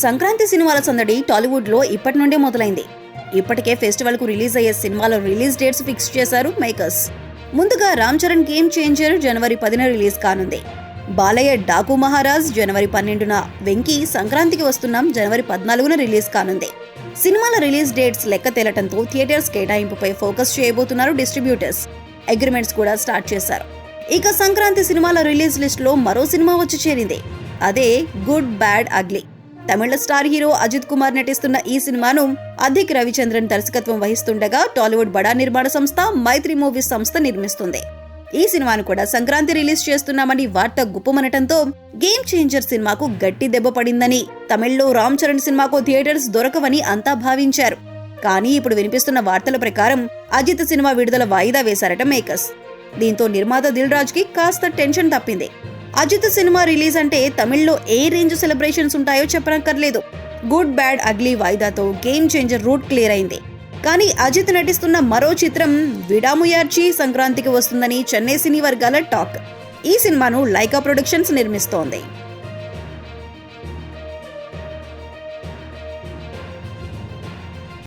సంక్రాంతి సినిమాల సందడి టాలీవుడ్లో ఇప్పటి నుండే మొదలైంది. ఇప్పటికే ఫెస్టివల్కు రిలీజ్ అయ్యే సినిమాల రిలీజ్ డేట్స్ ఫిక్స్ చేశారు మేకర్స్. ముందుగా రామ్ చరణ్ గేమ్ చేంజర్ జనవరి పదిన రిలీజ్ కానుంది. బాలయ్య డాకు మహారాజ్ జనవరి పన్నెండున వెంకీ సంక్రాంతికి వస్తున్నాం జనవరి పద్నాలుగున రిలీజ్ కానుంది. సినిమాల రిలీజ్ డేట్స్ లెక్క తేలటంతో థియేటర్స్ కేటాయింపుపై ఫోకస్ చేయబోతున్నారు డిస్ట్రిబ్యూటర్స్. అగ్రిమెంట్స్ కూడా స్టార్ట్ చేశారు. ఇక సంక్రాంతి సినిమాల రిలీజ్ లిస్ట్లో మరో సినిమా వచ్చి చేరింది. అదే గుడ్ బ్యాడ్ అగ్లీ తమిళ స్టార్ హీరో అజిత్ కుమార్ నటిస్తున్న ఈ సినిమాను అధిక్ రవిచంద్రన్ దర్శకత్వం వహిస్తుండగా టాలీవుడ్ బడా నిర్మాణ సంస్థ మైత్రి మూవీస్ సంస్థ నిర్మిస్తుంది. ఈ సినిమాను కూడా సంక్రాంతి రిలీజ్ చేస్తున్నామని వార్త గుప్పమనటంతో గేమ్ చేంజర్ సినిమాకు గట్టి దెబ్బ పడిందని తమిళ్ళో రామ్ చరణ్ సినిమాకు థియేటర్స్ దొరకవని అంతా భావించారు. కానీ ఇప్పుడు వినిపిస్తున్న వార్తల ప్రకారం అజిత్ సినిమా విడుదల వాయిదా వేశారట మేకర్స్. దీంతో నిర్మాత దిల్ రాజ్కి కాస్త టెన్షన్ తప్పింది. అజిత్ సినిమా రిలీజ్ అంటే తమిళ్ళో ఏ రేంజ్ సెలబ్రేషన్స్ ఉంటాయో చెప్పనక్కర్లేదు. గుడ్ బ్యాడ్ అగ్లీ వాయిదాతో గేమ్ చేంజర్ రూట్ క్లియర్ అయింది. కానీ అజిత్ నటిస్తున్న మరో చిత్రం విడాముయార్చి సంక్రాంతికి వస్తుందని చెన్నై సినీ వర్గాల టాక్. ఈ సినిమాను లైకా ప్రొడక్షన్స్ నిర్మిస్తోంది.